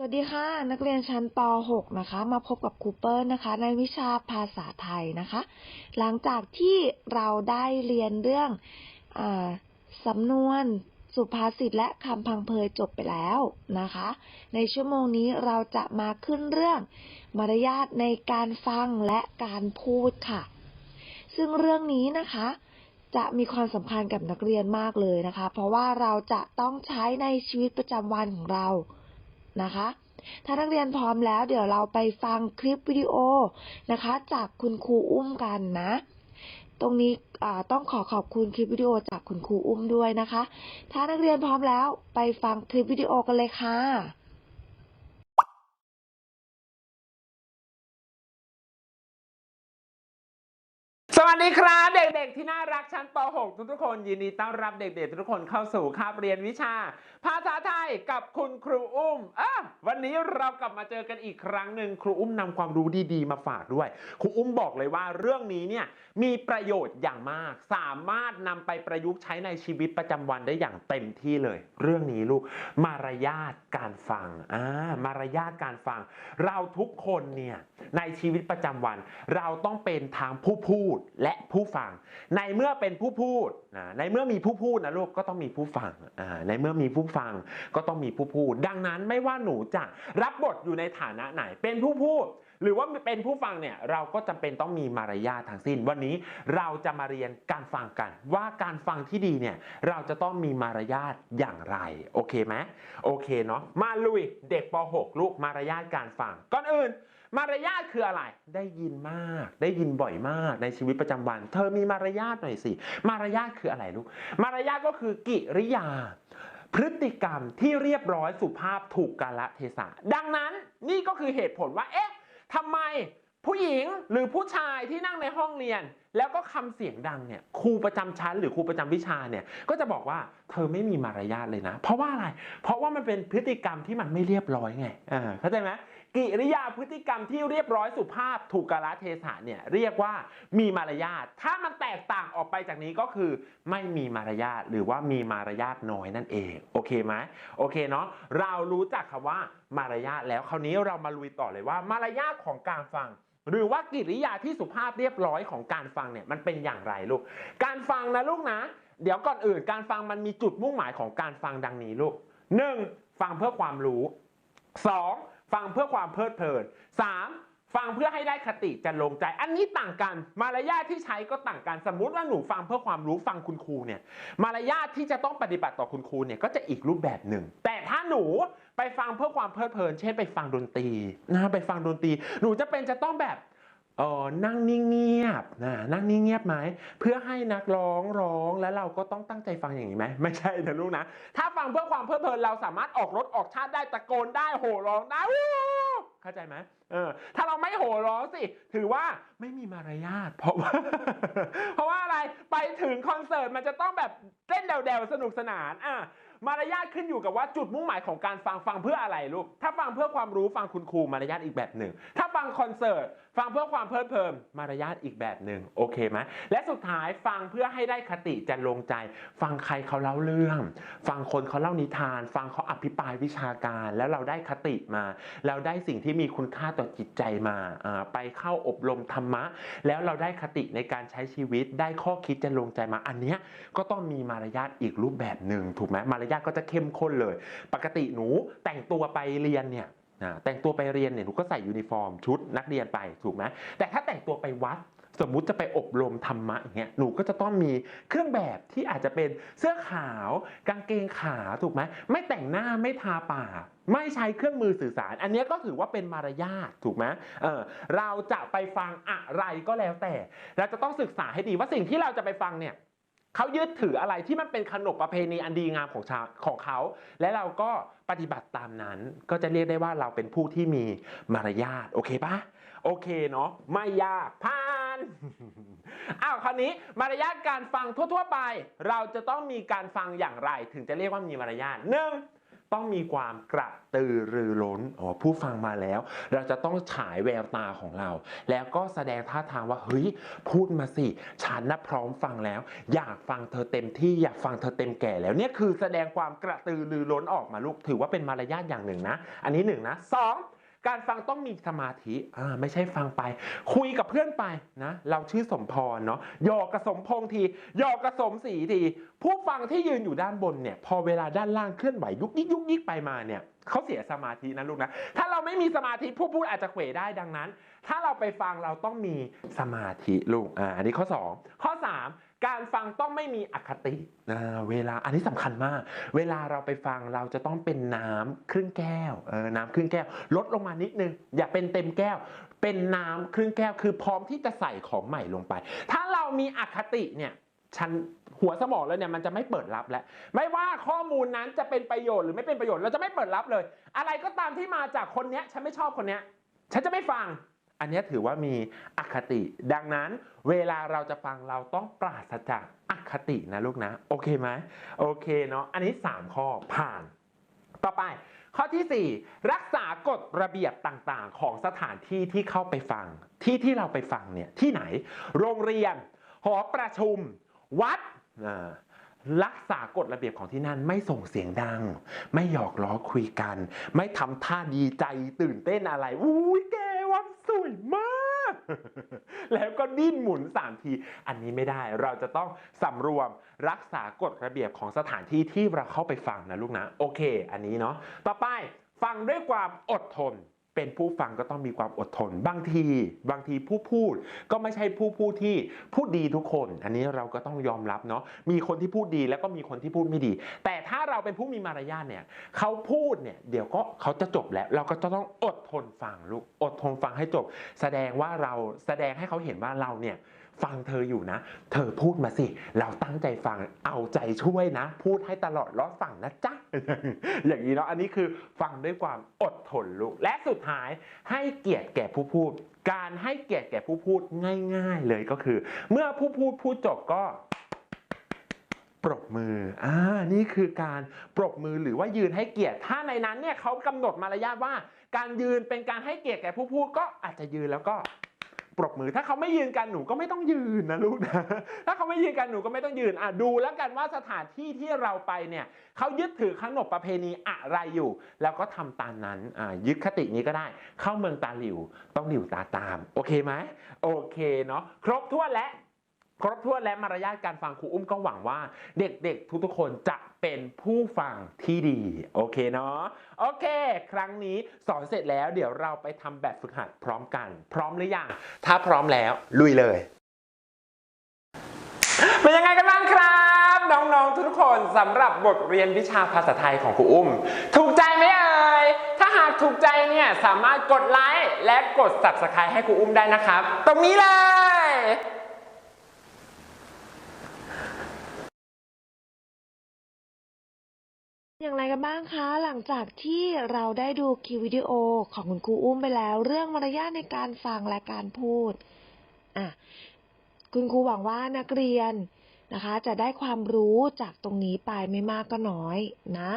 สวัสดีค่ะ นักเรียนชั้นป .6 นะคะ มาพบกับครูเปิ้ลนะคะ ในวิชาภาษาไทยนะคะ หลังจากที่เราได้เรียนเรื่องอสำนวนสุภาษิตและคำพังเพยจบไปแล้วนะคะ ในชั่วโมงนี้เราจะมาขึ้นเรื่องมารยาทในการฟังและการพูดค่ะ ซึ่งเรื่องนี้นะคะจะมีความสำคัญกับนักเรียนมากเลยนะคะ เพราะว่าเราจะต้องใช้ในชีวิตประจำวันของเรา นะคะ ถ้านักเรียนพร้อมแล้วเดี๋ยวเราไปฟังคลิปวิดีโอนะคะ จากคุณครูอุ้มกันนะ ตรงนี้ต้องขอขอบคุณคลิปวิดีโอจากคุณครูอุ้มด้วยนะคะ ถ้านักเรียนพร้อมแล้วไปฟังคลิปวิดีโอกันเลยค่ะสวัสดีครับ เด็กๆที่น่ารักชั้นป .6 ทุกๆคนยินดีต้อนรับเด็กๆทุกคนเข้าสู่คาบเรียนวิชาภาษาไทยกับคุณครูอุ้มอะวันนี้เรากลับมาเจอกันอีกครั้งหนึ่งครูอุ้มนำความรู้ดีๆ มาฝากด้วย ครูอุ้มบอกเลยว่าเรื่องนี้เนี่ยมีประโยชน์อย่างมาก สามารถนำไปประยุกต์ใช้ในชีวิตประจำวันได้อย่างเต็มที่เลย เรื่องนี้ลูกมารยาทการฟังอ่ามารยาทการฟัง เราทุกคนเนี่ยในชีวิตประจำวัน เราต้องเป็นทางผู้พูดและผู้ฟัง ในเมื่อเป็นผู้พูดนะในเมื่อมีผู้พูดนะลูกก็ต้องมีผู้ฟังอ่าในเมื่อมีผู้ฟังก็ต้องมีผู้พูด ดังนั้นไม่ว่าหนูจะรับบทอยู่ในฐานะไหน เป็นผู้พูด หรือว่าเป็นผู้ฟังเนี่ยเราก็จำเป็นต้องมีมารยาททั้งสิ้น วันนี้เราจะมาเรียนการฟังกัน ว่าการฟังที่ดีเนี่ยเราจะต้องมีมารยาทอย่างไร โอเคไหมโอเคเนาะมาลุยเด็กป .6 ลูกมารยาทการฟังก่อนอื่นมารยาทคืออะไร ได้ยินมาก ได้ยินบ่อยมากในชีวิตประจำวัน เธอมีมารยาทหน่อยสิ มารยาทคืออะไรลูก มารยาทก็คือกิริยา พฤติกรรมที่เรียบร้อยสุภาพถูกกาลเทศะ ดังนั้นนี่ก็คือเหตุผลว่า เอ๊ะทำไมผู้หญิงหรือผู้ชายที่นั่งในห้องเรียน แล้วก็คำเสียงดังเนี่ยครูประจำชั้นหรือครูประจำวิชาเนี่ยก็จะบอกว่าเธอไม่มีมารยาทเลยนะ เพราะว่าอะไร เพราะว่ามันเป็นพฤติกรรมที่มันไม่เรียบร้อยไงอ่าเข้าใจไหม กิริยาพฤติกรรมที่เรียบร้อยสุภาพถูกกาลเทศะเนี่ยเรียกว่ามีมารยาท ถ้ามันแตกต่างออกไปจากนี้ก็คือไม่มีมารยาทหรือว่ามีมารยาทน้อยนั่นเอง โอเคไหมโอเคเนาะเรารู้จักคำว่ามารยาทแล้วคราวนี้เรามาลุยต่อเลยว่ามารยาทของการฟังหรือว่ากิริยาที่สุภาพเรียบร้อยของการฟังเนี่ยมันเป็นอย่างไรลูก การฟังนะลูกนะ เดี๋ยวก่อนอื่นการฟังมันมีจุดมุ่งหมายของการฟังดังนี้ลูก 1. ฟังเพื่อความรู้ 2. ฟังเพื่อความเพลิดเพลิน 3. ฟังเพื่อให้ได้คติจะลงใจ อันนี้ต่างกัน มารยาทที่ใช้ก็ต่างกัน สมมุติว่าหนูฟังเพื่อความรู้ฟังคุณครูเนี่ย มารยาทที่จะต้องปฏิบัติต่อคุณครูเนี่ยก็จะอีกรูปแบบหนึ่ง แต่ถ้าหนูไปฟังเพื่อความเพลิดเพลิน เช่นไปฟังดนตรีนะไปฟังดนตรี หนูจะเป็นจะต้องแบบ เออนั่งนิ่งเงียบนะนั่งนิ่งเงียบไหมเพื่อให้นักร้องร้องแล้วเราก็ต้องตั้งใจฟังอย่างนี้ไหมไม่ใช่นะลูกนะ ถ้าฟังเพื่อความเพลิดเพลินเราสามารถออกรถออกชาติได้ตะโกนได้โห่ร้องได้เข้าใจไหมเออถ้าเราไม่โห่ร้องสิ ถือว่าไม่มีมารยาทเพราะว่า เพราะว่าอะไรไปถึงคอนเสิร์ตมันจะต้องแบบเต้นเดวๆสนุกสนานอะ มารยาทขึ้นอยู่กับว่าจุดมุ่งหมายของการฟังฟังเพื่ออะไรลูก ถ้าฟังเพื่อความรู้ฟังคุณครูมารยาทอีกแบบหนึ่ง ถ้าฟังคอนเสิร์ตฟังเพื่อความเพลิดเพลินมารยาทอีกแบบหนึ่งโอเคไหมและสุดท้ายฟังเพื่อให้ได้คติจะลงใจ ฟังใครเขาเล่าเรื่อง ฟังคนเขาเล่านิทาน ฟังเขาอภิปรายวิชาการ แล้วเราได้คติมาแล้วได้สิ่งที่มีคุณค่าต่อจิตใจมาอ่าไปเข้าอบรมธรรมะ แล้วเราได้คติในการใช้ชีวิตได้ข้อคิดจะลงใจมาอันเนี้ยก็ต้องมีมารยาทอีกรูปแบบหนึ่งถูกไหมมารยาทก็จะเข้มข้นเลย ปกติหนูแต่งตัวไปเรียนเนี่ยแต่งตัวไปเรียนเนี่ยหนูก็ใส่ยูนิฟอร์มชุดนักเรียนไปถูกไหมแต่ถ้าแต่งตัวไปวัดสมมุติจะไปอบรมธรรมะอย่างเงี้ยหนูก็จะต้องมีเครื่องแบบที่อาจจะเป็นเสื้อขาว กางเกงขาถูกไหมไม่แต่งหน้าไม่ทาปากไม่ใช้เครื่องมือสื่อสาร อันนี้ก็ถือว่าเป็นมารยาทถูกไหมเออเราจะไปฟังอะไรก็แล้วแต่ เราจะต้องศึกษาให้ดีว่าสิ่งที่เราจะไปฟังเนี่ย เขายึดถืออะไรที่มันเป็นขนบประเพณีอันดีงามของชาวของเขา และเราก็ปฏิบัติตามนั้นก็จะเรียกได้ว่าเราเป็นผู้ที่มีมารยาทโอเคปะโอเคเนาะไม่ยากผ่านอ้าวคราวนี้มารยาทการฟังทั่ว ๆ ไป เราจะต้องมีการฟังอย่างไร ถึงจะเรียกว่ามีมารยาทหนึ่ง ต้องมีความกระตือรือร้นอ๋อผู้ฟังมาแล้ว เราจะต้องฉายแววตาของเรา แล้วก็แสดงท่าทางว่าเฮ้ยพูดมาสิ ฉันนะพร้อมฟังแล้ว อยากฟังเธอเต็มที่อยากฟังเธอเต็มแก่แล้วเนี่ยคือแสดงความกระตือรือร้นออกมาลูกถือว่าเป็นมารยาทอย่างหนึ่งนะ อันนี้หนึ่งนะสอง การฟังต้องมีสมาธิอ่าไม่ใช่ฟังไป คุยกับเพื่อนไปนะ เราชื่อสมพรเนาะหยอกกระสมพงทีหยอกกระสมสีที ผู้ฟังที่ยืนอยู่ด้านบนเนี่ย พอเวลาด้านล่างเคลื่อนไหวยุกยิกยุกยิกไปมาเนี่ย เขาเสียสมาธินะลูกนะ ถ้าเราไม่มีสมาธิผู้พูดอาจจะเขวได้ดังนั้น ถ้าเราไปฟังเราต้องมีสมาธิลูกอ่าอันนี้ข้อ 2 ข้อ 3 การฟังต้องไม่มีอคติอ่าเวลาอันนี้สำคัญมาก เวลาเราไปฟังเราจะต้องเป็นน้ำครึ่งแก้วเออน้ำครึ่งแก้ว ลดลงมานิดนึง อย่าเป็นเต็มแก้ว เป็นน้ำครึ่งแก้ว คือพร้อมที่จะใส่ของใหม่ลงไป ถ้าเรามีอคติเนี่ย ฉันหัวสมองแล้วเนี่ยมันจะไม่เปิดรับแล้ว ไม่ว่าข้อมูลนั้นจะเป็นประโยชน์หรือไม่เป็นประโยชน์เราจะไม่เปิดรับเลย อะไรก็ตามที่มาจากคนเนี้ยฉันไม่ชอบคนเนี้ยฉันจะไม่ฟัง อันนี้ถือว่ามีอคติ ดังนั้นเวลาเราจะฟังเราต้องปราศจากอคตินะลูกนะ โอเคไหมโอเคเนาะอันนี้ 3 ข้อผ่าน ต่อไป ข้อทีสี่4 รักษากฎระเบียบต่างๆ ของสถานที่ที่เข้าไปฟัง ที่ที่เราไปฟังเนี่ยที่ไหน โรงเรียนหอประชุม วัดอ่ารักษากฎระเบียบของที่นั่นไม่ส่งเสียงดัง ไม่หยอกล้อคุยกัน ไม่ทำท่าดีใจตื่นเต้นอะไรอุ้ยแกวันสวยมาก แล้วก็ดิ้นหมุนสามที อันนี้ไม่ได้เราจะต้องสำรวมรักษากฎระเบียบของสถานที่ที่เราเข้าไปฟังนะลูกนะ โอเค อันนี้เนาะต่อไปฟังด้วยความอดทน เป็นผู้ฟังก็ต้องมีความอดทน บางทีบางทีผู้พูดก็ไม่ใช่ผู้พูดที่พูดดีทุกคน อันนี้เราก็ต้องยอมรับเนาะมีคนที่พูดดีแล้วก็มีคนที่พูดไม่ดี แต่ถ้าเราเป็นผู้มีมารยาทเนี่ยเขาพูดเนี่ยเดี๋ยวก็เขาจะจบแล้ว เราก็จะต้องอดทนฟังลูกอดทนฟังให้จบ แสดงว่าเราแสดงให้เขาเห็นว่าเราเนี่ย ฟังเธออยู่นะ เธอพูดมาสิ เราตั้งใจฟังเอาใจช่วยนะ พูดให้ตลอดรอดฟังนะจ๊ะ อย่างนี้เนาะอันนี้คือฟังด้วยความอดทนลูก และสุดท้ายให้เกียรติแก่ผู้พูด การให้เกียรติแก่ผู้พูดง่าย ๆ เลยก็คือ เมื่อผู้พูดพูดจบก็ปรบมือ อ่า นี่คือการปรบมือหรือว่ายืนให้เกียรติ ถ้าในนั้นเนี่ยเขากำหนดมารยาทว่า การยืนเป็นการให้เกียรติแก่ผู้พูดก็อาจจะยืนแล้วก็ ปรบมือ ถ้าเขาไม่ยืนกันหนูก็ไม่ต้องยืนนะลูกนะ ถ้าเขาไม่ยืนกันหนูก็ไม่ต้องยืนอะดูแล้วกันว่าสถานที่ที่เราไปเนี่ยเขายึดถือขนบประเพณีอะไรอยู่ แล้วก็ทำตามนั้นอ่ายึดคตินี้ก็ได้ เข้าเมืองตาหลิวต้องหลิวตาตาม โอเคไหมโอเคเนาะครบถ้วนแล้ว ครบถ้วนและมารยาทการฟังครูอุ้มก็หวังว่า เด็กๆ ทุกๆคนจะเป็นผู้ฟังที่ดี โอเคเนาะโอเค ครั้งนี้สอนเสร็จแล้วเดี๋ยวเราไปทำแบบฝึกหัดพร้อมกัน พร้อมหรือยังถ้าพร้อมแล้ว ลุยเลยเป็นยังไงกันบ้างครับ น้องๆ ทุกๆคนสำหรับบทเรียนวิชาภาษาไทยของครูอุ้ม ถูกใจไหมเอ่ยถ้าหากถูกใจเนี่ยสามารถกดไลค์และกด subscribe ให้ครูอุ้มได้นะครับ ตรงนี้เลย อย่างไรกันบ้างคะ หลังจากที่เราได้ดูคลิปวิดีโอของคุณครูอุ้มไปแล้ว เรื่องมารยาทในการฟังและการพูดอะคุณครูหวังว่านักเรียนนะคะ จะได้ความรู้จากตรงนี้ไปไม่มากก็น้อยนะ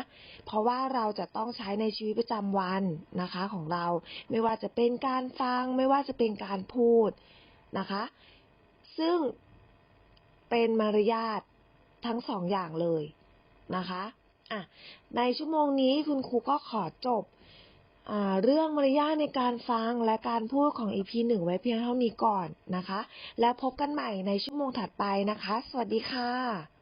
เพราะว่าเราจะต้องใช้ในชีวิตประจำวันนะคะของเราไม่ว่าจะเป็นการฟัง ไม่ว่าจะเป็นการพูดนะคะ ซึ่งเป็นมารยาททั้งสองอย่างเลยนะคะ อะ ในชั่วโมงนี้คุณครูก็ขอจบอเรื่องมารยาทในการฟังและการพูดของ EP หนึ่งไว้เพียงเท่านี้ก่อนนะคะ แล้วพบกันใหม่ในชั่วโมงถัดไปนะคะ สวัสดีค่ะ